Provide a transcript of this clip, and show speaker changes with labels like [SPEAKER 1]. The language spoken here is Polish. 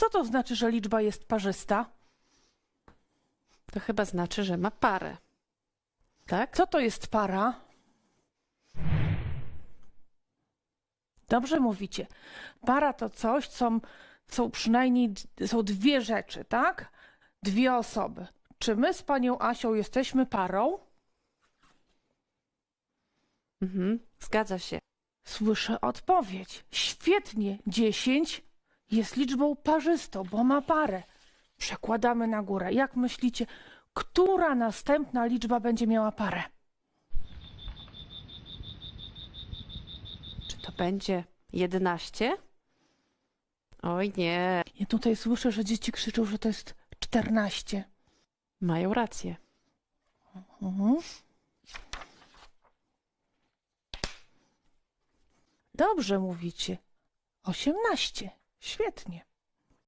[SPEAKER 1] Co to znaczy, że liczba jest parzysta?
[SPEAKER 2] To chyba znaczy, że ma parę. Tak?
[SPEAKER 1] Co to jest para? Dobrze mówicie. Para to coś, co są przynajmniej są dwie rzeczy, tak? Dwie osoby. Czy my z panią Asią jesteśmy parą?
[SPEAKER 2] Mhm. Zgadza się.
[SPEAKER 1] Słyszę odpowiedź. Świetnie. Dziesięć jest liczbą parzystą, bo ma parę. Przekładamy na górę. Jak myślicie, która następna liczba będzie miała parę?
[SPEAKER 2] Czy to będzie 11? Oj nie,
[SPEAKER 1] Ja tutaj słyszę, że dzieci krzyczą, że to jest czternaście.
[SPEAKER 2] mają rację.
[SPEAKER 1] Mhm. Dobrze mówicie. Osiemnaście. Świetnie.